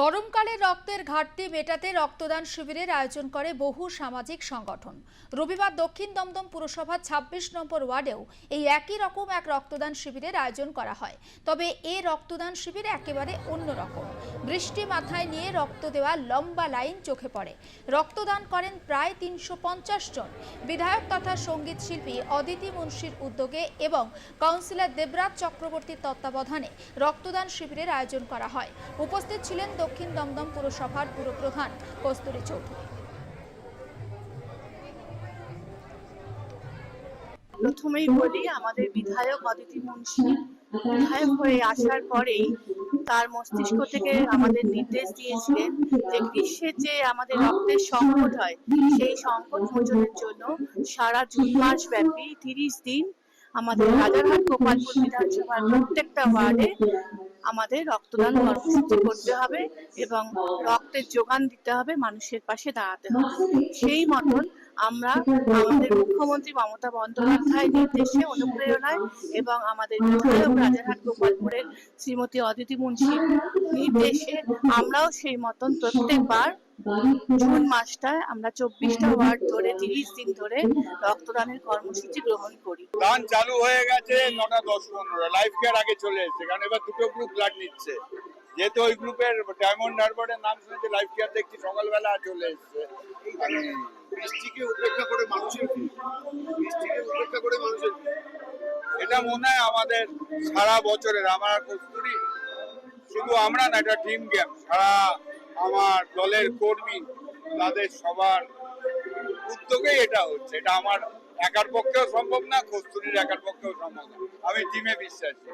গরমকালে রক্তের ঘাটতি মেটাতে রক্তদান শিবিরের আয়োজন করে বহু সামাজিক সংগঠন। রবিবার দক্ষিণ দমদম পুরসভার ২৬ নম্বর ওয়ার্ডেও এই একই রকম এক রক্তদান শিবিরের আয়োজন করা হয়। তবে এ রক্তদান শিবির একেবারে অন্যরকম বৃষ্টি মাথায় নিয়ে রক্ত দেওয়া লম্বা লাইন চোখে পড়ে। রক্তদান করেন প্রায় তিনশো পঞ্চাশ জন। বিধায়ক তথা সংগীত শিল্পী অদিতি মুন্সির উদ্যোগে এবং কাউন্সিলর দেবরাজ চক্রবর্তীর তত্ত্বাবধানে রক্তদান শিবিরের আয়োজন করা হয়। উপস্থিত ছিলেন দক্ষিণ দমদম পুরসভার পুরপ্রধান কস্তুরী চৌধুরী। প্রথমেই বলি, আমাদের বিধায়ক অদিতি মুন্সি বিধায়ক হয়ে আসার পরেই তার মস্তিষ্ক থেকে আমাদের নির্দেশ দিয়েছিলেন যে গ্রীষ্মের যে আমাদের রক্তের সংকট হয়, সেই সংকট মোচনের জন্য সারা জুন মাস ব্যাপী তিরিশ দিন আমাদের রাজারহাট গোপালপুর বিধানসভার প্রত্যেকটা ওয়ার্ডে আমাদের রক্তদান কর্মসূচি করতে হবে এবং রক্তের যোগান দিতে হবে মানুষের পাশে দাঁড়াতে হবে। সেই মতন আমরা আমাদের মুখ্যমন্ত্রী মমতা বন্দ্যোপাধ্যায় নির্দেশে, অনুপ্রেরণায় এবং আমাদের বিধায়ক রাজারহাট গোপালপুরের শ্রীমতী অদিতি মুন্সির নির্দেশে আমরাও সেই মতন প্রত্যেকবার জুন মাসটায় আমরা চব্বিশটা ওয়ার্ড ধরে তিরিশ দিন ধরে রক্তদানের কর্মসূচি গ্রহণ করি। গান চালু হয়ে গেছে নটা দশ পনেরো। লাইফ কেয়ার আগে চলে এসেছে কারণ এবার দুটো গ্রুপ ব্লাড নিচ্ছে। যেহেতু ওই গ্রুপের ডায়মন্ড হারবারের নাম শুনেছে লাইফ কেয়ার দেখছি সকালবেলা চলে এসেছে। বৃষ্টিকে উপেক্ষা করে মানুষের। বৃষ্টিকে উপেক্ষা করে মানুষের এটা মনে হয় আমাদের সারা বছরের আমার কস্তুরি শুধু আমরা না এটা টিম গেম সারা আমার দলের কর্মী, তাদের সবার উদ্যোগেই এটা হচ্ছে। এটা আমার একার পক্ষেও সম্ভব না কস্তুরির একার পক্ষেও সম্ভব না। আমি টিমে বিশ্বাসী।